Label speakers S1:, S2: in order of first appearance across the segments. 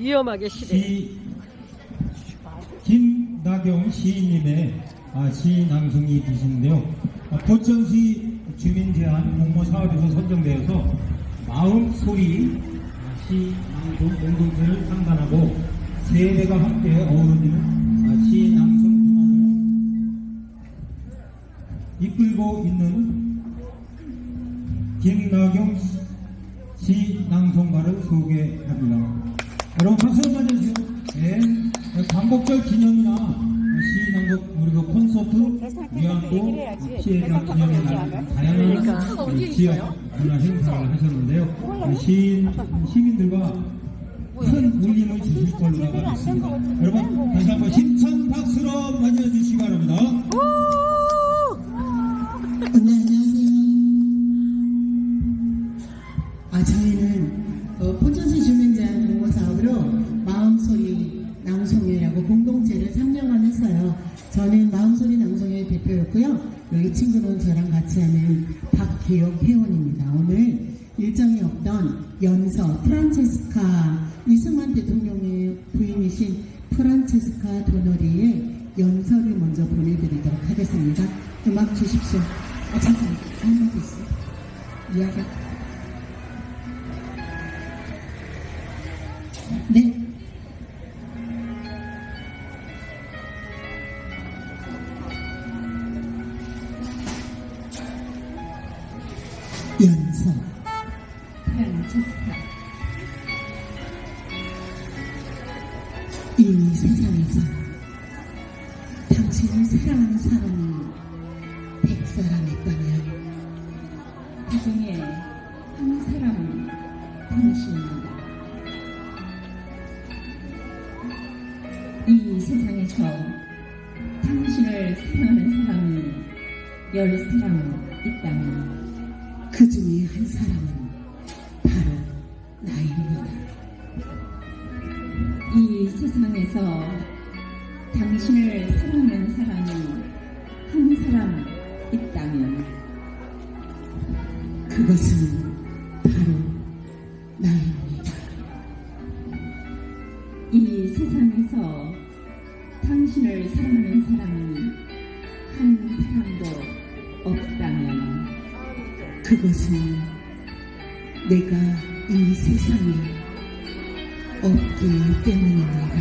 S1: 위험하게. 시
S2: 김나경 시인님의 아, 시 낭송이 되시는데요. 아, 포천시 주민 제한 공모 사업에서 선정되어서 마음 소리 아, 시 낭송 공동체를 창단하고 세대가 함께 어우러지는 아, 시 낭송 문화를 이끌고 있는 김나경 시- 시 낭송가를 소개합니다. 여러분 박수 한번 주세요. 네. 광복절 기념이나 시낭곡 그리고 콘서트 위안도 피해자 기념의 날 다양한
S1: 그러니까.
S2: 그 지역 문화 행사를 하셨는데요. 시인 시민들과 큰 울림을 주실 걸로 믿습니다. 여러분 다시 한번 힘찬 박수로 맞이해 주시기 바랍니다.
S3: 네, 안녕 저는 마음소리 낭송회 대표였고요. 여기 친구는 저랑 같이 하는 박기혁 회원입니다. 오늘 일정이 없던 연서 프란체스카 이승만 대통령의 부인이신 프란체스카 도노리의 연설을 먼저 보내드리도록 하겠습니다. 음악 주십시오. 아, 잠깐, 한마디 있어. 이야기. 네. 연서. 이 세상에서 당신을 사랑하는 사람이 백 사람이었다면 그 중에 한 사람은 당신입니다. 이 세상에서 당신을 사랑하는 사람이 열 사람 있다면 그 중에 한 사람은 바로 나입니다. 이 세상에서 당신을 사랑하는 사람이 한 사람 있다면 그것은 바로 나입니다. 이 세상에서 당신을 사랑하는 사람이 한 사람도 없다면 그것은 내가 이 세상에 없기 때문입니다.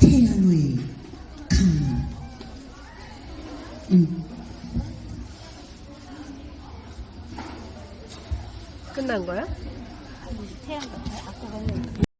S3: 태양의 강림. 음.
S1: 끝난 거야?
S4: 태양 같아요. 아까